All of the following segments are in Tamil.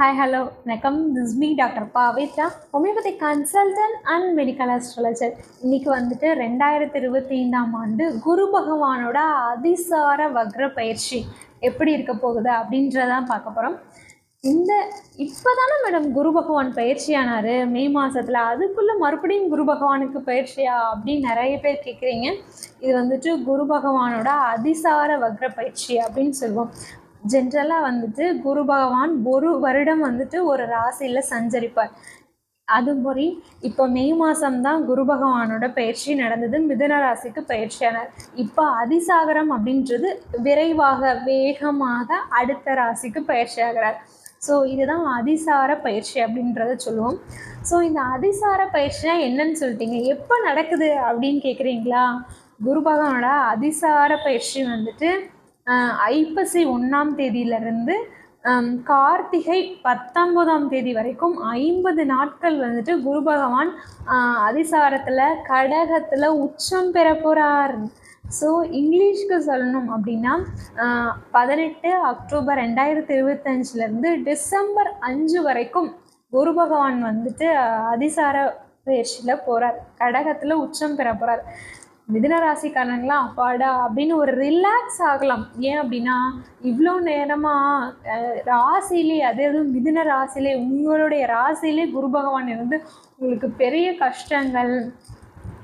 ஹாய் ஹலோ வணக்கம். This me doctor Pavithra homeopathy consultant and medical astrologer இன்னைக்கு வந்துட்டு ரெண்டாயிரத்தி இருபத்தி ஐந்தாம் ஆண்டு குரு பகவானோட அதிசார வக்ர பயிற்சி எப்படி இருக்க போகுது அப்படின்றதான் பார்க்க போகிறோம் இந்த இப்போ தானே மேடம் குரு பகவான் பயிற்சியானார். மே மாதத்தில் அதுக்குள்ளே மறுபடியும் குரு பகவானுக்கு பயிற்சியா அப்படின்னு நிறைய பேர் கேட்குறீங்க இது வந்துட்டு குரு பகவானோட அதிசார வக்ர பயிற்சி அப்படின்னு சொல்லுவோம். ஜென்ரலாக வந்துட்டு குரு பகவான் ஒரு வருடம் வந்துட்டு ஒரு ராசியில் சஞ்சரிப்பார். அதுபடி இப்போ மே மாதம்தான் குரு பகவானோட பயிற்சி நடந்தது மிதன ராசிக்கு பயிற்சியானார். இப்போ அதிசாகரம் அப்படின்றது விரைவாக வேகமாக அடுத்த ராசிக்கு பயிற்சியாகிறார். ஸோ இதுதான் அதிசார பயிற்சி அப்படின்றத சொல்லுவோம். ஸோ இந்த அதிசார பயிற்சினா என்னன்னு சொல்லிட்டீங்க? எப்போ நடக்குது அப்படின்னு கேட்குறீங்களா குரு பகவானோட அதிசார பயிற்சி வந்துட்டு ஐப்பசி ஒன்றாம் தேதியிலிருந்து கார்த்திகை பத்தொன்பதாம் தேதி வரைக்கும் ஐம்பது நாட்கள் வந்துட்டு குரு பகவான் அதிசாரத்தில் கடகத்தில் உச்சம் பெற போகிறார் ஸோ இங்கிலீஷ்க்கு சொல்லணும் அப்படின்னா பதினெட்டு அக்டோபர் ரெண்டாயிரத்தி இருபத்தஞ்சிலேருந்து டிசம்பர் அஞ்சு வரைக்கும் குரு பகவான் வந்துட்டு அதிசார பயிற்சியில் போகிறார் கடகத்தில் உச்சம் பெற போகிறார் மிதுன ராசிக்காரங்களாம் அப்பாடா அப்படின்னு ஒரு ரிலாக்ஸ் ஆகலாம். ஏன் அப்படின்னா இவ்வளோ நேரமாக ராசியிலே அது அதுவும் மிதுன ராசியிலே உங்களுடைய ராசியிலே குரு பகவான் இருந்து உங்களுக்கு பெரிய கஷ்டங்கள்.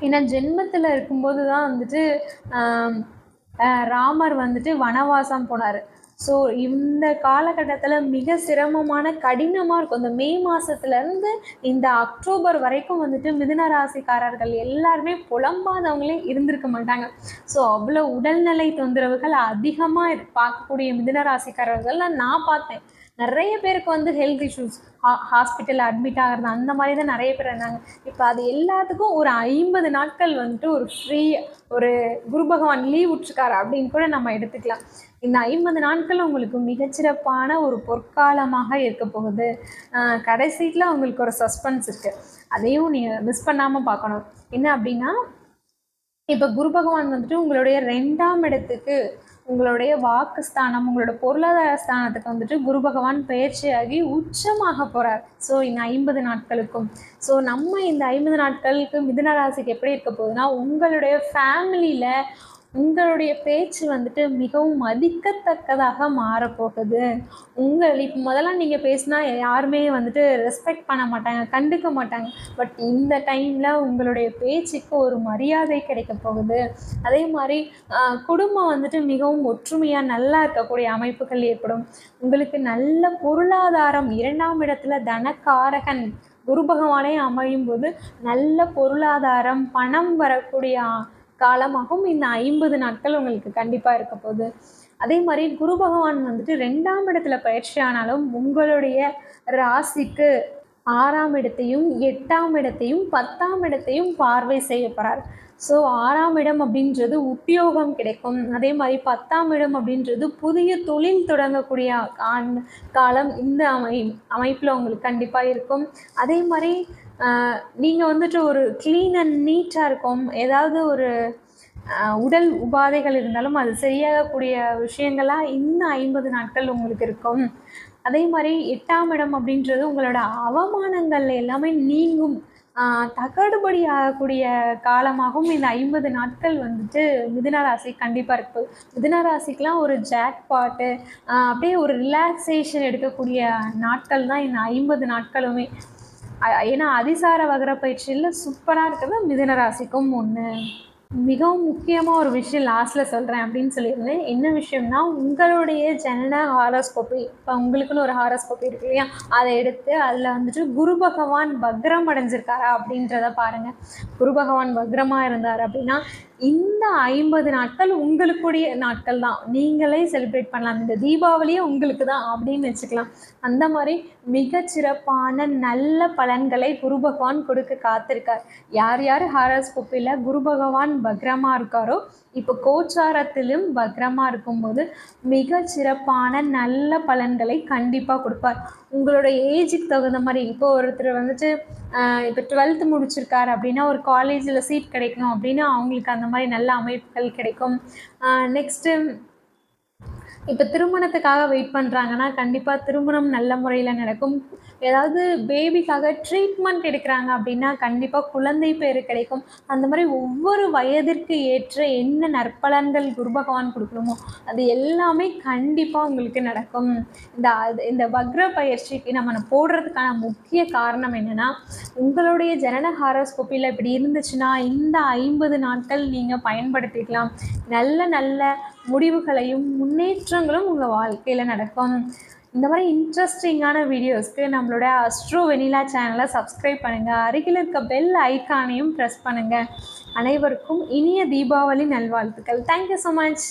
ஏன்னா ஜென்மத்தில் இருக்கும்போது தான் வந்துட்டு ராமர் வந்துட்டு வனவாசம் போனார். ஸோ இந்த காலகட்டத்தில் மிக சிரமமான கடினமாக இருக்கும். இந்த மே மாதத்துலேருந்து இந்த அக்டோபர் வரைக்கும் வந்துட்டு மிதுன ராசிக்காரர்கள் எல்லாருமே புலம்பாதவங்களே இருந்திருக்க மாட்டாங்க. ஸோ அவ்வளோ உடல்நிலை தொந்தரவுகள் அதிகமாக பார்க்கக்கூடிய மிதுன ராசிக்காரர்கள் நான் பார்த்தேன். நிறைய பேருக்கு வந்து ஹெல்த் இஷ்யூஸ் ஹா ஹாஸ்பிட்டலில் அட்மிட் ஆகிறது அந்த மாதிரி தான் நிறைய பேர் இருந்தாங்க. இப்போ அது எல்லாத்துக்கும் ஒரு ஐம்பது நாட்கள் வந்துட்டு ஒரு ஃப்ரீ ஒரு குரு பகவான் லீவ் விட்டுருக்காரு அப்படின்னு கூட நம்ம எடுத்துக்கலாம். இந்த ஐம்பது நாட்கள் உங்களுக்கு மிகச்சிறப்பான ஒரு பொற்காலமாக இருக்க போகுது. கடைசியில் உங்களுக்கு ஒரு சஸ்பென்ஸ் இருக்குது அதையும் நீங்கள் மிஸ் பண்ணாமல் பார்க்கணும். என்ன அப்படின்னா இப்போ குரு பகவான் வந்துட்டு உங்களுடைய ரெண்டாம் இடத்துக்கு உங்களுடைய வாக்கு ஸ்தானம் உங்களோட பொருளாதார ஸ்தானத்துக்கு வந்துட்டு குரு பகவான் பயிற்சியாகி உச்சமாக போகிறார் ஸோ இந்த ஐம்பது நாட்களுக்கும். ஸோ நம்ம இந்த ஐம்பது நாட்களுக்கு மிதுன ராசிக்கு எப்படி இருக்க போகுதுன்னா உங்களுடைய ஃபேமிலியில் உங்களுடைய பேச்சு வந்துட்டு மிகவும் மதிக்கத்தக்கதாக மாறப்போகுது. உங்கள் இப்போ முதல்ல நீங்கள் பேசினா யாருமே வந்துட்டு ரெஸ்பெக்ட் பண்ண மாட்டாங்க கண்டுக்க மாட்டாங்க. பட் இந்த டைமில் உங்களுடைய பேச்சுக்கு ஒரு மரியாதை கிடைக்க போகுது. அதே மாதிரி குடும்பம் வந்துட்டு மிகவும் ஒற்றுமையாக நல்லா இருக்கக்கூடிய அமைப்புகள் ஏற்படும். உங்களுக்கு நல்ல பொருளாதாரம் இரண்டாம் இடத்துல தனக்காரகன் குரு பகவானே அமையும் போது நல்ல பொருளாதாரம் பணம் வரக்கூடிய காலமாகவும் இந்த ஐம்பது நாட்கள் உங்களுக்கு கண்டிப்பாக இருக்க போகுது. அதே மாதிரி குரு பகவான் வந்துட்டு ரெண்டாம் இடத்துல பயிற்சி ஆனாலும் உங்களுடைய ராசிக்கு ஆறாம் இடத்தையும் எட்டாம் இடத்தையும் பத்தாம் இடத்தையும் பார்வை செய்ய போகிறார் ஸோ ஆறாம் இடம் அப்படின்றது உத்தியோகம் கிடைக்கும். அதே மாதிரி பத்தாம் இடம் அப்படின்றது புதிய தொழில் தொடங்கக்கூடிய ஆண் காலம் இந்த அமை அமைப்பில் உங்களுக்கு கண்டிப்பாக இருக்கும். அதே மாதிரி நீங்கள் வந்துட்டு ஒரு க்ளீன் அண்ட் நீட்டாக இருக்கும். ஏதாவது ஒரு உடல் உபாதைகள் இருந்தாலும் அது சரியாகக்கூடிய விஷயங்களாக இந்த ஐம்பது நாட்கள் உங்களுக்கு இருக்கும். அதே மாதிரி எட்டாம் இடம் அப்படின்றது உங்களோட அவமானங்கள் எல்லாமே நீங்கும். தகடுபடி ஆகக்கூடிய காலமாகவும் இந்த ஐம்பது நாட்கள் வந்துட்டு மிதுன ராசி கண்டிப்பாக இருக்கு. மிதுன ராசிக்கெலாம் ஒரு ஜாக் பாட்டு அப்படியே ஒரு ரிலாக்ஸேஷன் எடுக்கக்கூடிய நாட்கள் தான் இந்த ஐம்பது நாட்களுமே. ஏன்னா அதிசார வகர பயிற்சியில் சூப்பராக இருக்கிறது மிதுன ராசிக்கும் ஒன்று மிகவும் முக்கியமாக ஒரு விஷயம் லாஸ்ட்டில் சொல்கிறேன் அப்படின்னு சொல்லியிருந்தேன். என்ன விஷயம்னா உங்களுடைய ஜனன ஹாரோஸ்கோப்பி இப்போ உங்களுக்குன்னு ஒரு ஹாரோஸ்கோப்பி இருக்கு இல்லையா? அதை எடுத்து அதில் வந்துட்டு குரு பகவான் பக்ரம் அடைஞ்சிருக்காரா அப்படின்றத பாருங்கள் குரு பகவான் பக்ரமாக இருந்தார் அப்படின்னா இந்த ஐம்பது நாட்கள் உங்களுக்குடைய நாட்கள் தான். நீங்களே செலிப்ரேட் பண்ணலாம். இந்த தீபாவளியே உங்களுக்கு தான் அப்படின்னு வச்சுக்கலாம். அந்த மாதிரி மிக சிறப்பான நல்ல பலன்களை குரு பகவான் கொடுக்க காத்திருக்கார். யார் யார் ஹாரஸ்கோப்பில் குரு பகவான் பக்ரமாக இருக்காரோ இப்போ கோச்சாரத்திலும் பக்ரமாக இருக்கும்போது மிக சிறப்பான நல்ல பலன்களை கண்டிப்பாக கொடுப்பார். உங்களோட ஏஜுக்கு தகுந்த மாதிரி இப்போ ஒருத்தர் வந்துட்டு இப்போ டுவெல்த்து முடிச்சிருக்காரு அப்படின்னா ஒரு காலேஜில் சீட் கிடைக்கும் அப்படின்னா அவங்களுக்கு அந்த மாதிரி நல்ல அமைப்புகள் கிடைக்கும். நெக்ஸ்ட்டு இப்போ திருமணத்துக்காக வெயிட் பண்ணுறாங்கன்னா கண்டிப்பாக திருமணம் நல்ல முறையில் நடக்கும். ஏதாவது பேபிக்காக ட்ரீட்மெண்ட் எடுக்கிறாங்க அப்படின்னா கண்டிப்பாக குழந்தை பேர் கிடைக்கும். அந்த மாதிரி ஒவ்வொரு வயதிற்கு ஏற்ற என்ன நற்பலன்கள் குரு பகவான் கொடுக்கணுமோ அது எல்லாமே கண்டிப்பாக உங்களுக்கு நடக்கும். இந்த அது இந்த வக்ர பயிற்சிக்கு நம்ம போடுறதுக்கான முக்கிய காரணம் என்னென்னா உங்களுடைய ஜனன ஹாரோஸ்கோப்பியில் இப்படி இருந்துச்சுன்னா இந்த ஐம்பது நாட்கள் நீங்கள் பயன்படுத்திக்கலாம். நல்ல நல்ல முடிவுகளையும் முன்னேற்றங்களும் உங்கள் வாழ்க்கையில் நடக்கும். இந்த மாதிரி இன்ட்ரெஸ்டிங்கான வீடியோஸ்க்கு நம்மளோட அஸ்ட்ரோ வெனிலா சேனலை சப்ஸ்கிரைப் பண்ணுங்கள் அருகில் இருக்க பெல் ஐக்கானையும் ப்ரெஸ் பண்ணுங்கள் அனைவருக்கும் இனிய தீபாவளி நல்வாழ்த்துக்கள். Thank you so much